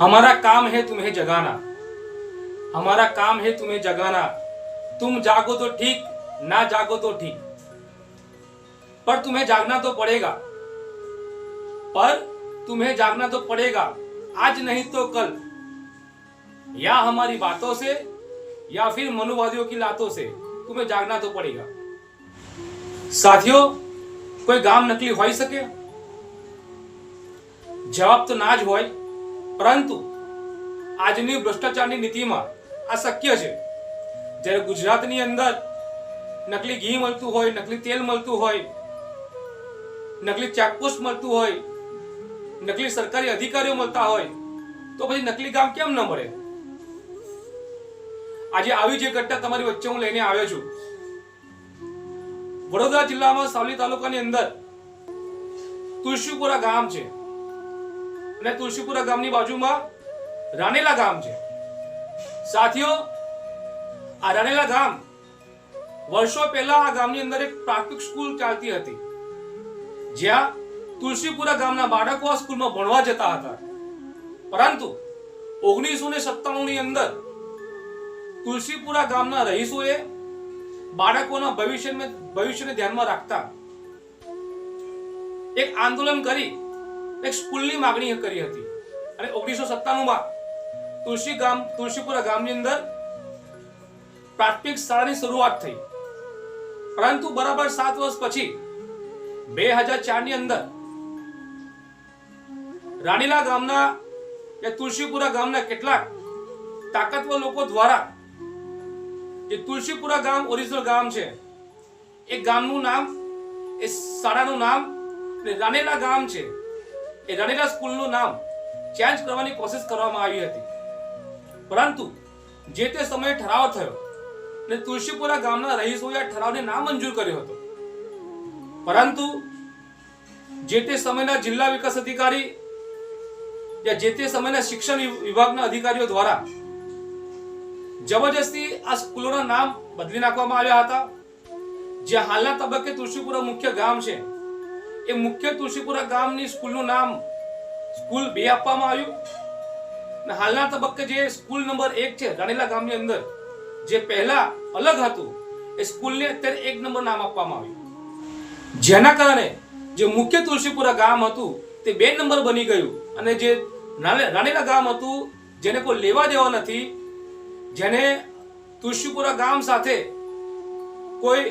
हमारा काम है तुम्हें जगाना। हमारा काम है तुम्हें जगाना। तुम जागो तो ठीक, ना जागो तो ठीक। पर तुम्हें जागना तो पड़ेगा। पर तुम्हें जागना तो पड़ेगा। आज नहीं तो कल। या हमारी बातों से, या फिर मनुवादियों की लातों से तुम्हें जागना तो पड़ेगा। साथियों, कोई गाँव नकली हो सके? जवाब तो नाज हो પરંતુ આજની ભ્રષ્ટાચારની નીતિમાં આ શક્ય છે. જ્યારે ગુજરાતની અંદર નકલી ઘી મળતું હોય, નકલી તેલ મળતું હોય, નકલી ચેકપોસ્ટ મળતું હોય, નકલી સરકારી અધિકારીઓ મળતા હોય, તો પછી નકલી ગામ કેમ ન મળે? આજે આવી જે ઘટના તમારી વચ્ચે હું લઈને આવ્યો છું. વડોદરા જિલ્લામાં સાવલી તાલુકાની અંદર તુલસીપુરા ગામ છે. અને તુલસીપુરા ગામની બાજુમાં રાનેલા ગામ છે. સાથીઓ, આ રાનેલા ગામ વર્ષો પહેલા આ ગામની અંદર એક પ્રાથમિક સ્કૂલ ચાલતી હતી. જ્યાં તુલસીપુરા ગામના બાળકો આ સ્કૂલમાં ભણવા જતા હતા. પરંતુ ઓગણીસો ને સત્તાણું ની અંદર તુલસીપુરા ગામના રહીશોએ બાળકોના ભવિષ્યને ભવિષ્યને ધ્યાનમાં રાખતા એક આંદોલન કરી એક સ્કૂલની માગણી કરી હતી. અને ઓગણીસો સત્તાણુંમાં તુલસી ગામ, તુલસીપુરા ગામની અંદર પ્રાથમિક શાળાની શરૂઆત થઈ. પરંતુ બરાબર સાત વર્ષ પછી બે હજાર ચારની અંદર રાણીલા ગામના કે તુલસીપુરા ગામના કેટલાક તાકાતવર લોકો દ્વારા જે તુલસીપુરા ગામ ઓરિજિનલ ગામ છે, એ ગામનું નામ, એ શાળાનું નામ રાનેલા ગામ છે એ રાનેલા સ્કૂલનું નામ ચેન્જ કરવાની કોશિશ કરવામાં આવી હતી. પરંતુ જે તે સમયે ઠરાવ થયો ને તુલસીપુરા ગામના રહીશોએ આ ઠરાવને નામંજૂર કર્યો હતો. પરંતુ જે તે સમયના જિલ્લા વિકાસ અધિકારી યા જે તે સમયના શિક્ષણ વિભાગના અધિકારીઓ દ્વારા જબરજસ્તી આ સ્કૂલોના નામ બદલી નાખવામાં આવ્યા હતા. જે હાલના તબક્કે તુલસીપુરા મુખ્ય ગામ છે એ મુખ્ય તુલસીપુરા ગામની સ્કૂલનું નામ સ્કૂલ બે આપવામાં આવ્યું. અને હાલના તબક્કે જે સ્કૂલ નંબર એક છે, રાણીલા ગામની અંદર, જે પહેલા અલગ હતું, એ સ્કૂલને અત્યારે એક નંબર નામ આપવામાં આવ્યું. જેના કારણે જે મુખ્ય તુલસીપુરા ગામ હતું, તે બે નંબર બની ગયું. અને જે રાણીલા ગામ હતું, જેને કોઈ લેવા દેવા નથી, જેને તુલસીપુરા ગામ સાથે કોઈ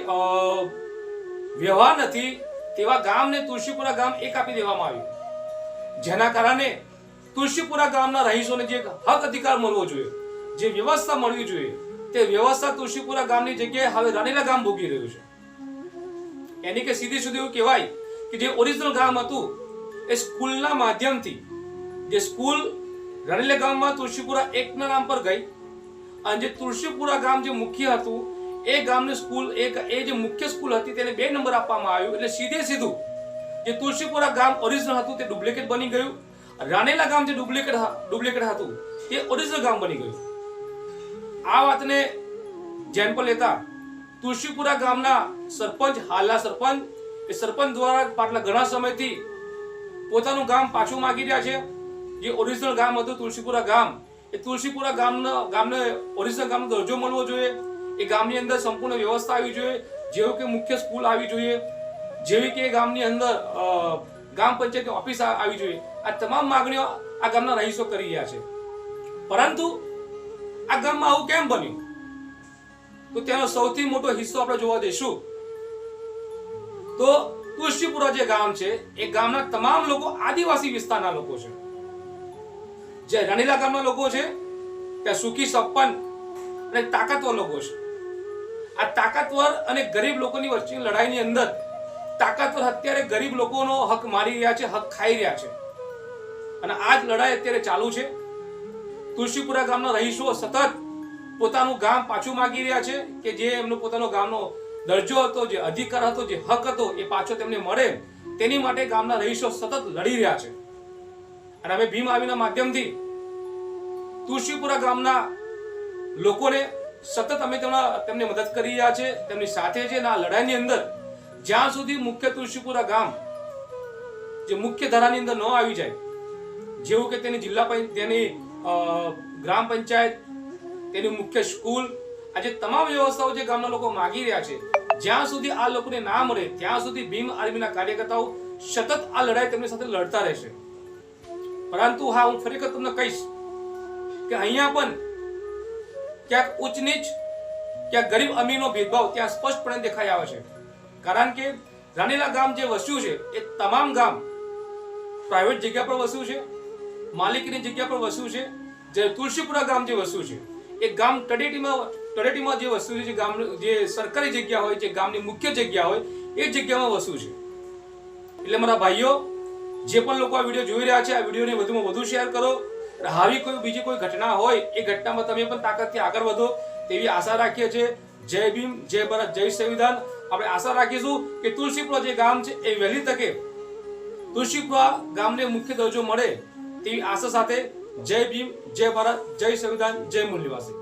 વ્યવહાર નથી તેવા ગામને તુલસીપુરા ગામ એક આપી દેવામાં આવ્યું. જેના કારણે તુલસીપુરા ગામના રહીશોને જે હક અધિકાર મળવો જોઈએ, જે વ્યવસ્થા મળવી જોઈએ, તે વ્યવસ્થા તુલસીપુરા ગામની જગ્યાએ હવે રાણીલા ગામ ભોગી રહ્યું છે. એની કે સીધી સુધી એવું કહેવાય કે જે ઓરિજિનલ ગામ હતું, એ સ્કૂલના માધ્યમથી, જે સ્કૂલ રાણીલા ગામમાં તુલસીપુરા એકના નામ પર ગઈ અને જે તુલસીપુરા ગામ જે મુખ્ય હતું એ ગામની સ્કૂલ એક એ જે મુખ્ય સ્કૂલ હતી તેને બે નંબર આપવામાં આવ્યો. એટલે સીધે સીધું જે તુલસીપુરા ગામ ઓરિજિનલ હતું તે ડુપ્લિકેટ બની ગયું. રાણેલા ગામ જે ડુપ્લિકેટ ડુપ્લિકેટ હતું તે ઓરિજિનલ ગામ બની ગયું. આ વાતને ધ્યાન પર લેતા તુલસીપુરા ગામના સરપંચ, હાલના સરપંચ, એ સરપંચ દ્વારા પાટલા ઘણા સમયથી પોતાનું ગામ પાછું માંગી રહ્યા છે. જે ઓરિજિનલ ગામ હતું તુલસીપુરા ગામ, એ તુલસીપુરા ગામનો, ગામને ઓરિજિનલ ગામનો દરજ્જો મળવો જોઈએ. એ ગામની અંદર સંપૂર્ણ વ્યવસ્થા આવી જોઈએ. જેવું કે મુખ્ય સ્કૂલ આવી જોઈએ. જેવી કે ગામની અંદર ગામ પંચાયતની ઓફિસ આવી જોઈએ. આ તમામ માંગણીઓ આ ગામના રહીશો કરી રહ્યા છે. પરંતુ આ ગામમાં આવું કેમ બન્યું? તો તેનો સૌથી મોટો હિસ્સો આપણે જોવા જઈશું. તો તુલસીપુરા જે ગામ છે, એ ગામના તમામ લોકો આદિવાસી વિસ્તારના લોકો છે. જે રણીલા ગામના લોકો છે, ત્યાં સુખી સપન અને તાકાતવર લોકો છે. આ તાકાતવર અને ગરીબ લોકોની વચ્ચેની લડાઈની અંદર તાકાતવર અત્યારે ગરીબ લોકોનો હક મારી રહ્યા છે, હક ખાઈ રહ્યા છે. અને આ જ લડાઈ અત્યારે ચાલુ છે. તુલસીપુરા ગામના રહીશો સતત પોતાનું ગામ પાછું માગી રહ્યા છે કે જે એમનો પોતાનો ગામનો દરજ્જો હતો, જે અધિકાર હતો, જે હક હતો, એ પાછો તેમને મળે. તેની માટે ગામના રહીશો સતત લડી રહ્યા છે. અને અમે ભીમ આવીના માધ્યમથી તુલસીપુરા ગામના લોકોને સતત અમે તેમના તેમને મદદ કરી રહ્યા છે, તેમની સાથે છે આ લડાઈની અંદર જ્યાં સુધી મુખ્ય તુલસીપુરા ગામ જે મુખ્ય ધારાની અંદર ન આવી જાય, જેવું કે તેની જિલ્લા પંચ, તેની ગ્રામ પંચાયત, તેની મુખ્ય સ્કૂલ, આજે તમામ વ્યવસ્થાઓ જે ગામના લોકો માગી રહ્યા છે, જ્યાં સુધી આ લોકોને ના મળે, ત્યાં સુધી ભીમ આર્મીના કાર્યકર્તાઓ સતત આ લડાઈ તેમની સાથે લડતા રહેશે. પરંતુ હા, હું ફરી તમને કહીશ કે અહીંયા પણ ક્યાંક ઉચ્ચ નીચ, ક્યાંક ગરીબ અમીરનો ભેદભાવ ત્યાં સ્પષ્ટપણે દેખાઈ આવે છે. કારણ કે રાણીલા ગામ જે વસ્યું છે, એ તમામ ગામ પ્રાઇવેટ જગ્યા પર વસ્યું છે, માલિકીની જગ્યા પર વસ્યું છે, જે તુલસીપુરા ગામ જે વસ્યું છે, એ ગામ તળેટીમાં તળેટીમાં જે વસ્તુ છે, જે ગામ જે સરકારી જગ્યા હોય, જે ગામની મુખ્ય જગ્યા હોય, એ જગ્યામાં વસ્યું છે. એટલે મારા ભાઈઓ, જે પણ લોકો આ વીડિયો જોઈ રહ્યા છે, આ વિડીયોને વધુમાં વધુ શેર કરો. આવી કોઈ બીજી કોઈ ઘટના હોય, એ ઘટનામાં તમે પણ તાકાતથી આગળ વધો તેવી આશા રાખીએ છીએ. જય ભીમ, જય ભારત, જય સંવિધાન. આપણે આશા રાખીશું કે તુલસીપુરા જે ગામ છે, એ વહેલી તકે તુલસીપુરા ગામને મુખ્ય દરજ્જો મળે તેવી આશા સાથે જય ભીમ, જય ભારત, જય સંવિધાન, જય મૂલ્યવાસી